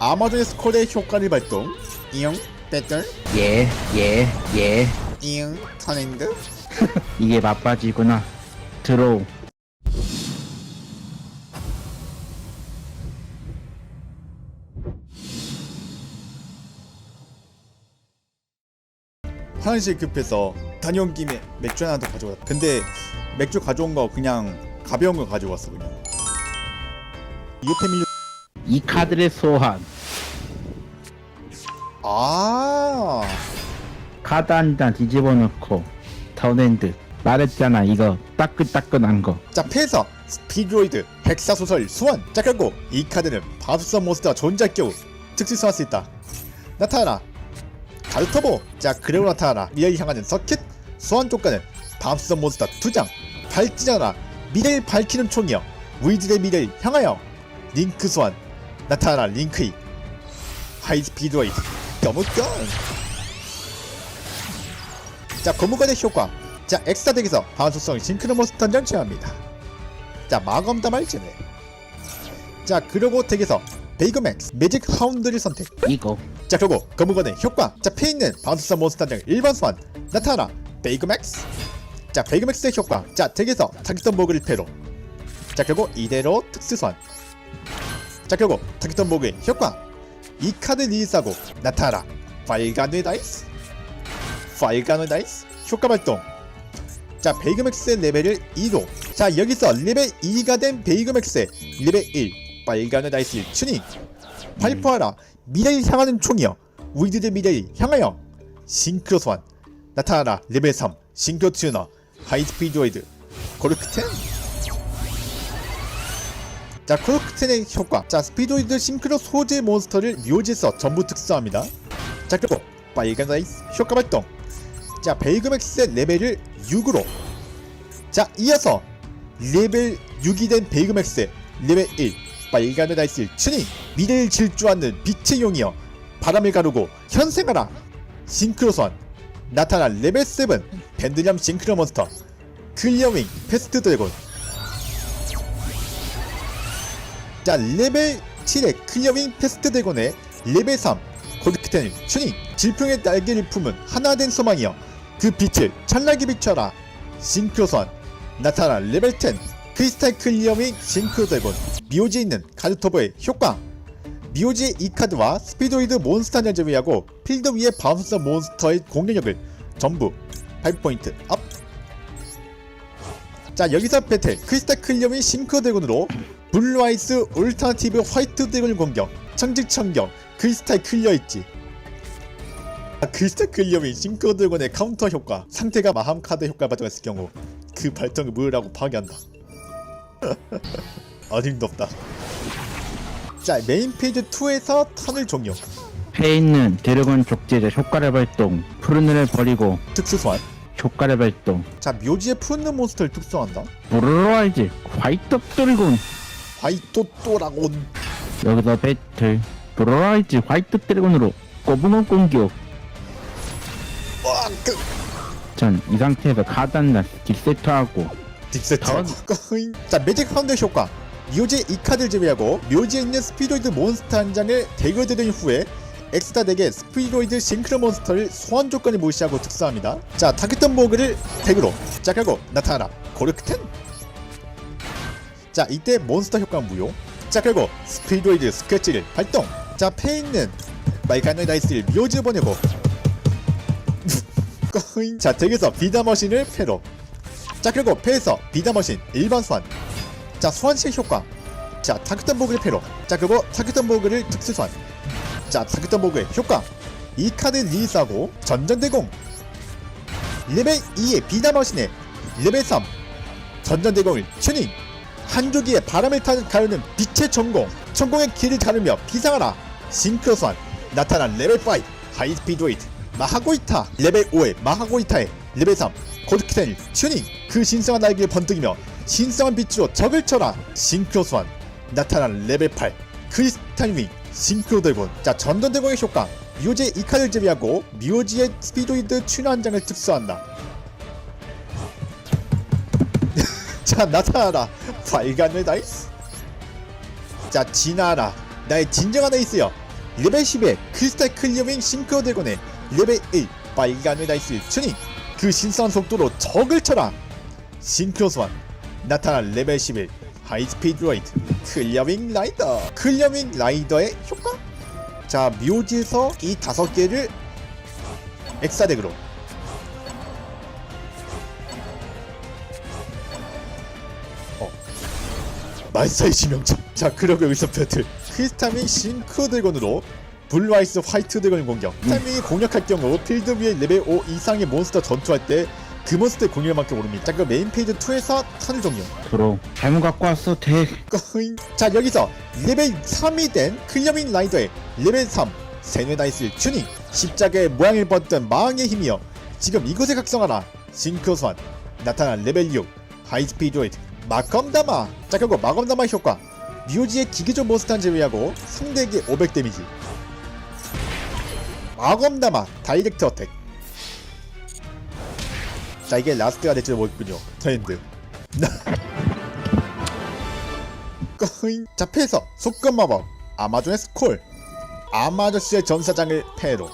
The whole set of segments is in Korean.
아마존의 스콜의 효과를 발동 이응 배틀 예, 예, 예. 이응 턴핸드 이게 맛바지구나. 드로우. 화장실 급해서 다녀온 김에 맥주 하나 더 가져왔다 근데 맥주 가져온 거 그냥 가벼운 거 가져왔어 그냥 이오페밀 이 카드를 소환. 아. 카드 한 장 뒤집어 놓고 턴핸드. 말했잖아. 이거 따끈따끈한 거. 자, 패서. 스피드로이드 백사소설 소환 자 결국 이 카드는 바수선 몬스터 존재 겨우 특수 소환할 수 있다. 나타나라. 가르터보. 자 그래로 나타나라. 미래를 향하는 서킷. 소환 조건은 바수선 몬스터 2장. 발진하라. 미래를 밝히는 총이여. 우리들의 미래를 향하여. 링크 소환 나타나라 링크이 하이스피드로이드 거무건 자 거무건의 효과. 자 엑스타 덱에서 반속성 싱크로 몬스터 한장 제외합니다. 자 마검 다말지네. 자 그리고 덱에서 베이그맥스 매직 하운드를 선택. 이거. 자 그리고 거무건의 효과. 자 페있는 바운스선 몬스터 한장 일반 소환. 나타나라 베이그맥스. 자 베이그맥스의 효과. 자 덱에서 타깃던 보그를 패로. 자 결국 이대로 특수 소환 자 결국 타깃던 보그의 효과. 이 카드 리리스하고 나타나라 빨간의 다이스. 빨간의 다이스. 효과 발동. 자 베이그맥스의 레벨을 2로. 자 여기서 레벨 2가 된 베이그맥스의 레벨 1 빨간의 다이스 튜닝 발포하라 미래를 향하는 총이여. 우리들의 미래를 향하여. 싱크로 소환. 나타나라 레벨 3 싱크로 튜너. 하이스피드로이드. 코르크 텐 자 코르크텐의 효과. 자 스피드로이드 싱크로 소재 몬스터를 묘지에서 전부 특수합니다. 자 그리고 빨간 다이스 효과 발동. 자 베이그맥스의 레벨을 6으로. 자 이어서 레벨 6이 된 베이그맥스의 레벨 1 빨간의 다이스 튜닝 미래를 질주하는 빛의 용이여 바람을 가르고 현생하라. 싱크로선 나타난 레벨 7 밴드냠 싱크로 몬스터 클리어윙 패스트 드래곤 자 레벨 7의 클리어윙 패스트 드래곤의 레벨 3 고르크텐을 튜닝. 질풍의 날개를 품은 하나된 소망이여. 그 빛을 찬란하게 비춰라. 싱크로선. 나타난 레벨 10 크리스탈 클리어밍 싱크로 드래곤 미오지에 있는 카드터버의 효과. 미오지의 이 카드와 스피드로이드 몬스터 한장 제외하고 필드 위의 바운스 몬스터의 공격력을 전부 8포인트 업. 자 여기서 배틀. 크리스탈 클리어밍 싱크로 드래곤으로 블루아이스 올타티브 화이트 드래곤을 공격. 청직 청격 크리스탈 클리어 있지. 아, 크리스탈 클리어밍 싱크로 드래곤의 카운터 효과 상태가 마함 카드 효과 발동했을 경우 그 발동을 무효라고 파괴한다. 어림도 없다. 자 메인 페이지 2에서 턴을 종료. 패 있는 드래곤 족제자 효과를 발동. 푸른을 버리고 특수 소환. 효과를 발동. 자 묘지에 푸는 몬스터를 특수한다. 브로라이즈 화이트 드래곤. 화이토또라곤. 여기서 배틀. 브로라이즈 화이트 드래곤으로 꼬부문 공격. 와그. 전이 상태에서 한장 딥세트하고. 딥세트. 자 매직 하운드 효과. 묘지에 이 카드를 제외하고 묘지에 있는 스피로이드 몬스터 한 장을 들인 후에 엑스타 덱에 스피로이드 싱크로 몬스터를 소환 조건을 무시하고 특수합니다. 자 타겟던 보그를 덱으로 자 결국 나타나라. 고르크텐 자 이때 몬스터 효과 무효. 자 결국 스피로이드 스케치를 발동. 자패 있는 말가노 다이스를 묘지에 보내고. 자 덱에서 비다 머신을 패로. 자 그리고 패에서 비다머신 일반 소환. 자 소환실 효과. 자 타겟던 보그를 패로. 자 그리고 타겟던 보그를 특수 소환. 자 타겟던 보그의 효과. 이 카드 리리스하고 전전대공. 레벨 2의 비다머신의 레벨 3 전전대공을 튜닝 한조기에 바람을 타 가르는 빛의 전공. 전공의 길을 가르며 비상하라. 싱크로 소환. 나타난 레벨 5 하이스피드 웨이트. 마하고이타. 레벨 5의 마하고이타의 레벨 3 고드키텐을 튜닝. 그 신성한 날개를 번뜩이며 신성한 빛으로 적을 쳐라. 싱크로 소환. 나타난 레벨 8 크리스탈 윙. 싱크로 드래곤 자 전전 드래곤의 효과. 미오지의 이 카드를 제외하고 미오지의 스피도이드 튜너 한 장을 특수한다. 자 나타나라 빨간의 다이스 자 진화하라. 나의 진정한 에이스여. 레벨 10의 크리스탈 클리어밍 싱크로 드래곤의 레벨 1 빨간의 다이스 튜닝 그 신선한 속도로 적을 쳐라. 싱크로 소환. 나타난 레벨 11 하이스피드 로이드 클리어밍 라이더. 클리어밍 라이더의 효과? 자 묘지에서 이 다섯 개를 엑사덱으로 말사의 지명자 자 그리고 여기서 배틀. 크리스타밍 싱크 드래곤으로 블루아이스 화이트 드래곤 공격. 크리스타밍이 공격할 경우 필드 위에 레벨 5 이상의 몬스터 전투할 때 그 몬스터의 공격만큼 오릅니다. 자 그럼 메인 페이지 2에서 턴을 종료. 프로 잘못 갖고 왔어 덱 꺼잉. 자 여기서 레벨 3이 된 클리어밍 라이더의 레벨 3 세뇌다이스 튜닝. 십자가의 모양을 벗던 마왕의 힘이여 지금 이곳에 각성하라. 싱크 소환. 나타난 레벨 6 하이스피드 로이드 마검다마. 자 결국 마검다마 효과. 묘지의 기계적 몬스터는 제외하고 상대에게 500 데미지. 마검다마 다이렉트 어택. 자 이게 라스트가 될지도 모르겠군요. 트렌드. 자 패에서. 속금 마법. 아마존의 스콜. 아마저스의 전사장을 패로.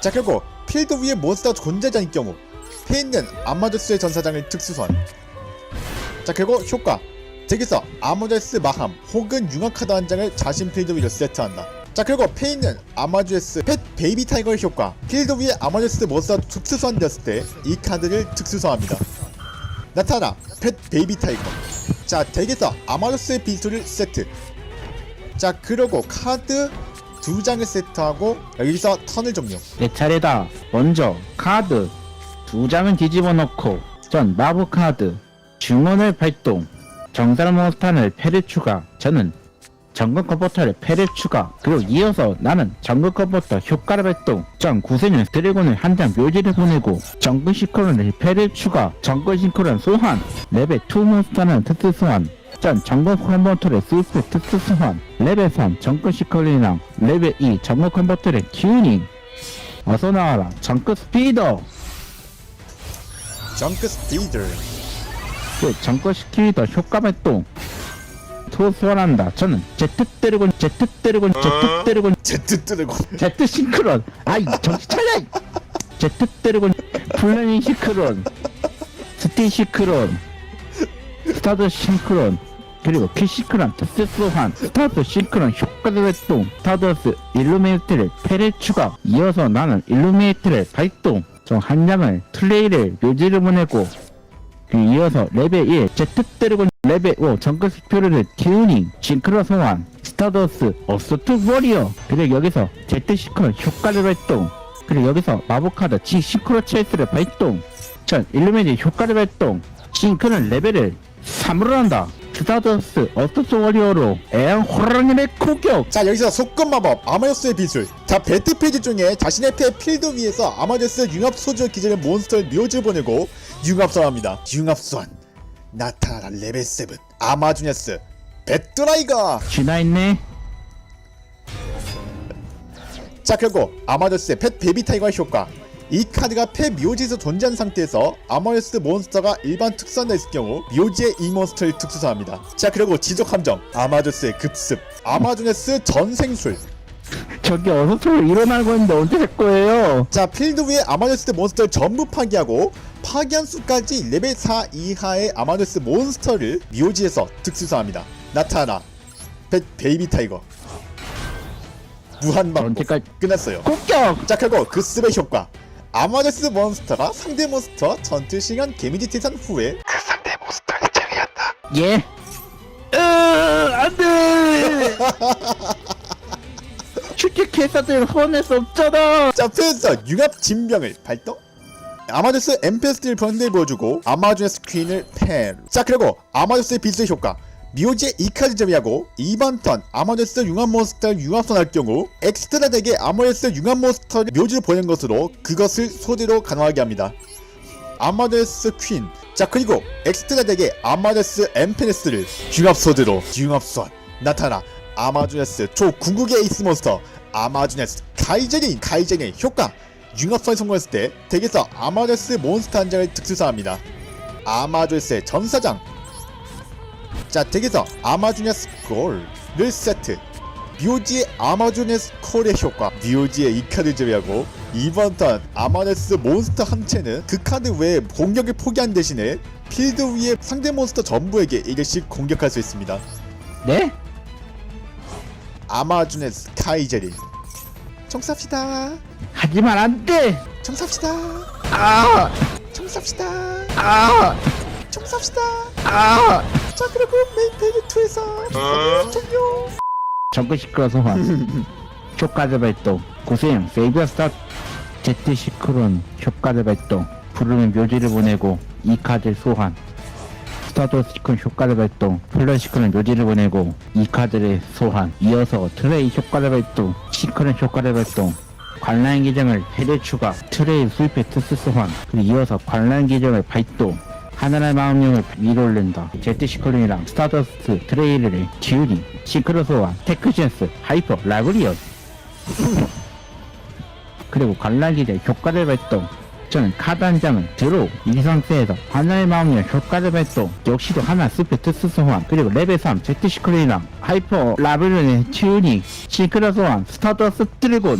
자 결국 필드 위에 몬스터 존재자인 경우. 패 있는 아마저스의 전사장을 특수 소 환자 결국 효과. 덱에서 아마저스 마함 혹은 융합 카드 한 장을 자신 필드 위로 세트한다. 자 그리고 패 있는 아마주에스 펫 베이비 타이거의 효과. 필드 위에 아마주에스 몬스터 특수 소환되었을 때 이 카드를 특수 소환합니다. 나타나 펫 베이비 타이거. 자 덱에서 아마루스의 비수를 세트. 자 그러고 카드 두 장을 세트하고 여기서 턴을 종료. 내 차례다. 먼저 카드 두 장을 뒤집어 놓고 전 마법 카드 중원을 발동 몬스터를 패를 추가 저는 정글 컨버터를 패를 추가 그리고 이어서 나는 정글 컨버터 효과를 발동 전 구세는 드래곤을 한 장 묘지를 보내고 정글 시크론을 패를 추가 정글 시크론 소환 레벨 2 몬스터는 특수 소환 전 정글 컨버터를 스위스 특수 소환 레벨 3 정글 시크론이랑 레벨 2 정글 컨버터를 튜닝. 어서 나와라 정글 스피더! 정크 스피드 그 정글 스피더 효과 발동 소소한다. 저는 제트 때리곤 제트 때리곤 제트 때리곤 제트 뜨고. 제트 싱크론. 아이 정신 차려! 이. 제트 때리곤 플래닝 싱크론 스티 싱크론 스타드 싱크론 그리고 키 싱크론 특수 소환 스타드 싱크론 효과도 발동 스타더스 일루미네이트를 패를 추가. 이어서 나는 일루미네이트를 발동. 저 한 장을 플레이를 묘지를 보내고 그 이어서 레벨 1 제트 때리곤 레벨 5 정글 스피어를 튜닝 싱크로 소환 스타더스 어스트 워리어 그리고 여기서 제트 시크로 효과를 발동. 그리고 여기서 마법 카드 지 싱크로 체스를 발동. 전 일루미니 효과를 발동. 싱크는 레벨을 3으로 한다 스타더스 어스트 워리어로 에앙 호랑이의 공격. 자 여기서 속금 마법 아마저스의 비술. 자 배트 페이지 중에 자신의 패 필드 위에서 아마저스 융합 소주 기질의 몬스터를 묘지 보내고 융합 소환합니다. 융합 소환 나타나라 레벨 7 아마주네스. 배트라이거. 쥐나있네. 자 결국 아마저스의 펫 베이비 타이거의 효과 이 카드가 패 묘지에서 존재한 상태에서 아마저스 몬스터가 일반 특수한다 있을 경우 묘지의 이 몬스터를 특수사합니다. 자 그리고 지적 함정. 아마저스의 급습. 아마조네스 전생술. 저기 어서서 일어나고 있는데 언제 될 거예요? 자 필드 위에 아마조스 몬스터를 전부 파괴하고 파괴한 수까지 레벨 4 이하의 아마조스 몬스터를 묘지에서 특수사합니다. 나타나. 펫 베이비 타이거. 무한방법 끝났어요. 공격! 자 결국 급습의 효과 아마데스 몬스터가 상대 몬스터 전투 시간 데미지 태산 후에 그 상대 몬스터를 제외한다 예. 으, 안 돼! 출첵해서들 혼낼 수 없잖아! 자 패에서 융합 진병을 발동 아마데스 엠페스트를 번데 보여주고 아마존의 퀸을 팬자 그리고 아마데스의 비스의 효과 미오지의 이 카드 제외하고 이번 턴 아마데스 융합 몬스터를 융합선할 경우 엑스트라 덱에 아마데스 융합 몬스터를 묘지로 보낸 것으로 그것을 소대로 가능하게 합니다 아마데스 퀸. 자 그리고 엑스트라 덱의 아마데스 엠페네스를 융합 소드로 융합 소환 나타나 아마주네스 초궁극의 에이스 몬스터 아마주네스 가이제린 가이제린 효과 융합 소환 성공했을 때 덱에서 아마데스 몬스터 한 장을 특수사합니다. 아마주네스의 전사장. 자 덱에서 아마주네스 골을 세트. 묘지의 아마존의 스 콜의 효과 묘지의 이 카드 제외하고 이번 턴 아마네스 몬스터 한 채는 그 카드 외에 공격을 포기한 대신에 필드 위의 상대 몬스터 전부에게 1일씩 공격할 수 있습니다 네? 아마존의 스카이제리 청삽시다 하지만 안돼 청삽시다 아! 청삽시다 아! 청삽시다. 아! 자 그리고 메인 페이지 2에서. 종료 정글 시크로 소환 효과드 발동. 고생. 세이비어 스타 제트 시크론. 효과드 발동. 부르면 묘지를 보내고 이 카드를 소환. 스타도 시크론 효과드 발동. 플런 시크론 묘지를 보내고 이 카드를 소환. 이어서 트레이 효과드 발동. 시크론 효과드 발동. 관람 기정을 해대 추가. 트레이 수입해 특수 소환. 그리고 이어서 관람 기정을 발동 하늘의 마음령을 위로 올린다. 제트 시크론이랑 스타더스트 트레이를 지우니 시크로 소환 테크젠스 하이퍼 라브리언 그리고 관람기제 효과를 발동. 저는 카드 한 장을 드로우 이 상태에서 하나의 마음령 효과를 발동. 역시도 하나 스페 특수 소환. 그리고 레벨 3 제트 시크론이랑 하이퍼 라브리언의 튜닝 시크로 소환 스타더스트 드래곤.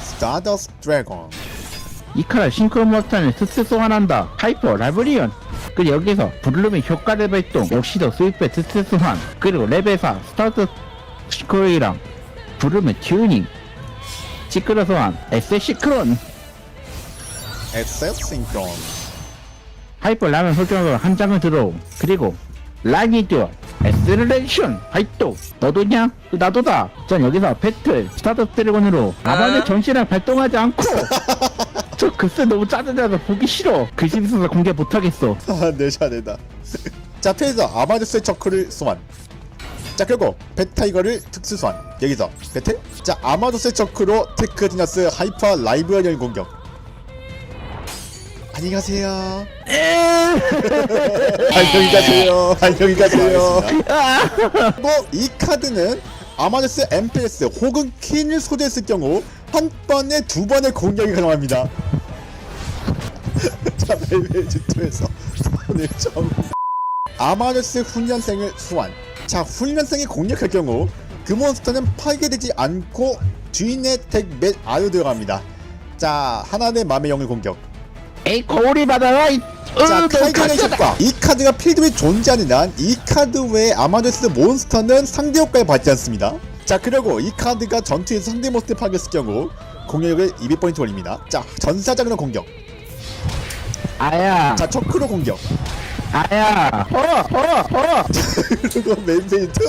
스타더스 드래곤 이 카드 싱크로 모스탄을 특수 소환한다. 하이퍼 라브리언. 그리고 여기서 블룸의 효과를 발동. 역시도 스위프의 특수 소환. 그리고 레벨 4 스타트 시크로이랑 블룸의 튜닝. 시크로 소환. 에세 시크론. 엑셀 싱크론 하이퍼 라면 설정으로 한 장을 들어. 그리고 라니듀어. 에스레레이션 활동 너도냐? 나도다 전 여기서 배틀 스타트 드래곤으로 아반의 전시랑 발동하지 않고 저 글쎄 너무 짜증나서 보기 싫어. 글씨 있어서 공개 못하겠어. 아내 차례다. 자 페이서 아마데스의 저크를 소환. 자 그리고 베타이거를 특수 소환. 여기서 배틀? 자 아마도스의 저크로 테크지너스 하이퍼 라이브러리를 공격. 안녕히 가세요. 안녕히 가세요. 안녕히 가세요. 그리고 이 카드는 아마데스 엠페스 혹은 퀸을 소지했을 경우 한 번에 두 번의 공격이 가능합니다 자 벨벳2에서 손을 좀 아마데스 훈련생을 소환. 자 훈련생이 공격할 경우 그 몬스터는 파괴되지 않고 주인의 덱몇 아래로 들어갑니다. 자 하나의 맘의 영을 공격. 에이 거울이 받아라 이자 너무 효과. 이 카드가 필드에 존재하는 한 이 카드 외에 아마데스 몬스터는 상대 효과를 받지 않습니다. 자 그리고 이 카드가 전투에서 상대 몬스터를 파괴했을 경우 공격력을 200포인트 올립니다. 자 전사장으로 공격 아야. 자 초크로 공격. 아야. 허허허허 그리고 메인 페인트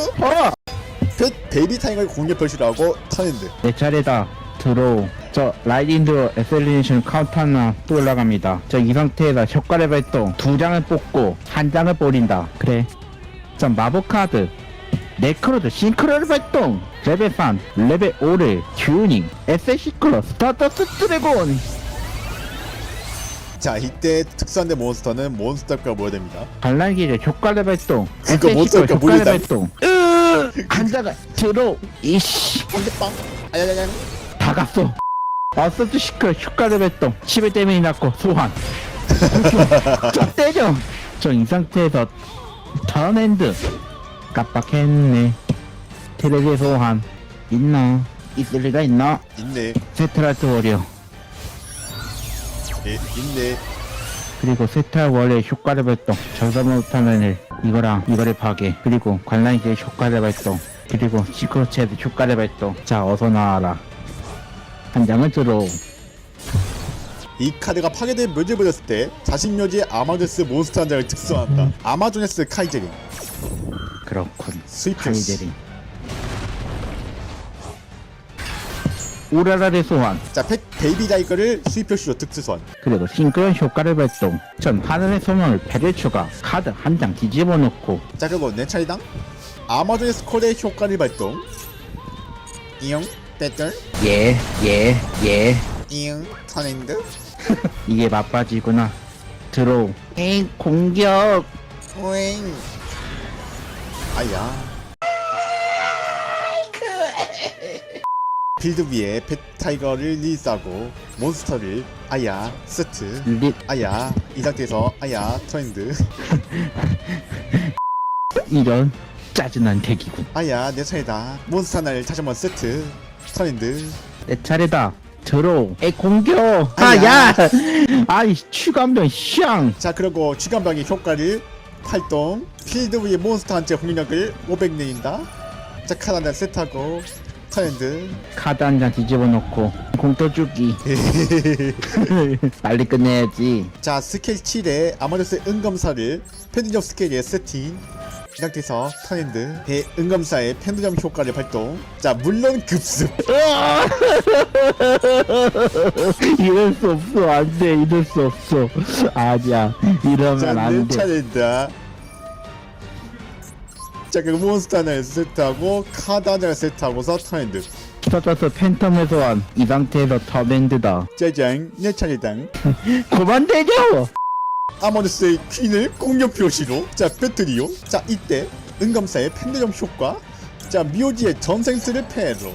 펫 베이비 타임을 공격 표시를 하고 턴핸드. 내 차례다. 들어오 저 라이딩드 에셀리네이션 카운트 하나 또 올라갑니다. 저 이 상태에서 효과를 발동. 두 장을 뽑고 한 장을 버린다. 그래. 저 마법 카드. 네크로드 싱크로를 발동. 레벨 3 레벨 5를 튜닝. 에세 시클로 스타터스 드래곤 자 이때 특수한대 몬스터는 몬스터가 모여됩니다. 반란기제 효과를 발동 그거 에세 못 시클로 들까, 효과를 모르겠다. 발동 으! 한자가 들어 이씨. 한대빵 아야야야 다 갔어. 어서도 시끄러 효과를 발동. 10일 때문에 났고 소환. 저 때려. 저이 상태에서 턴핸드. 깜빡했네. 테레비 소환. 있나? 있을 리가 있나? 있네. 세트라이트 워리어 예, 있네. 그리고 세트라 워리어 효과를 발동 절사 못하는 이거랑 이거를 파괴 그리고 관람기의 효과를 발동 그리고 시크로체드 효과를 발동. 자 어서 나와라. 한 장을 들어. 이 카드가 파괴된 묘지를 버렸을 때 자신 묘지의 아마데스 몬스터 한 장을 특수한다. 아마존에스 카이제린. 그렇군. 스위프스. 카이데리 우라라의 소환. 자펫 베이비 다이거를 수입 표시로 특수 소환. 그리고 싱크론 효과를 발동. 전 하늘의 소망을 배를 추가. 카드 한 장 뒤집어 놓고. 자 그리고 내 차례당. 아마존의 스콜의 효과를 발동. 이응 배틀. 예 예 예. 이응 턴핸드. 이게 맛바지구나. 들어 에이 공격! 오잉. 아야 필드 위에 펫 타이거를 리리스하고 몬스터를 아야 세트 리 아야 이 상태에서 아야 턴핸드. 이런 짜증난 대기군. 아야 내 차례다. 몬스터 하나를 다시 한번 세트 선인들 내 차례다. 들어 에 공격! 아 야. 아야! 아이 추간병 샹! 자 그리고 주간방의 효과를 활동. 필드 위의 몬스터 한째 공격력을 500 내린다. 자 카드 하나 세트하고 선인들. 카드 한 장 뒤집어 놓고 공터 주기. 빨리 끝내야지. 자 스케일 7에 아마데스 은검사를 펜드점 스케일에 세팅. 이 상태에서 선인들 배 은검사의 펜드점 효과를 발동. 자 물론 급습! 이럴 수 없어. 안돼. 이럴 수 없어. 아니야. 이러면 자, 안돼. 차례다. 자, 그 몬스터 하나를 세트하고 하나를 세트하고서 턴핸드. 터져서 팬텀의 소환 이 상태에서 터밴드다 짜잔, 내 차례다. 그만 때려 아모데스의 퀸을 공격 표시로. 자, 배터리요. 자, 이때 은검사의 펜드점 효과. 자, 미오지의 전생스를 패로.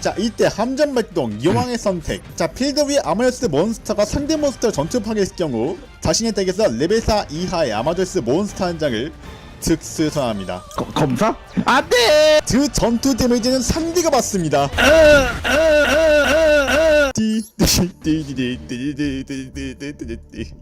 자, 이때 함정 발동, 여왕의 선택. 자, 필드 위 아마데스 몬스터가 상대 몬스터 전투 파괴했을 경우 자신의 덱에서 레벨 4 이하의 아마데스 몬스터 한 장을 특수 선합니다. 거, 검사? 안 돼 그 전투 데미지는 상대가 받습니다. 띠, 띠, 띠, 띠, 띠, 띠, 띠, 띠, 띠, 띠, 띠.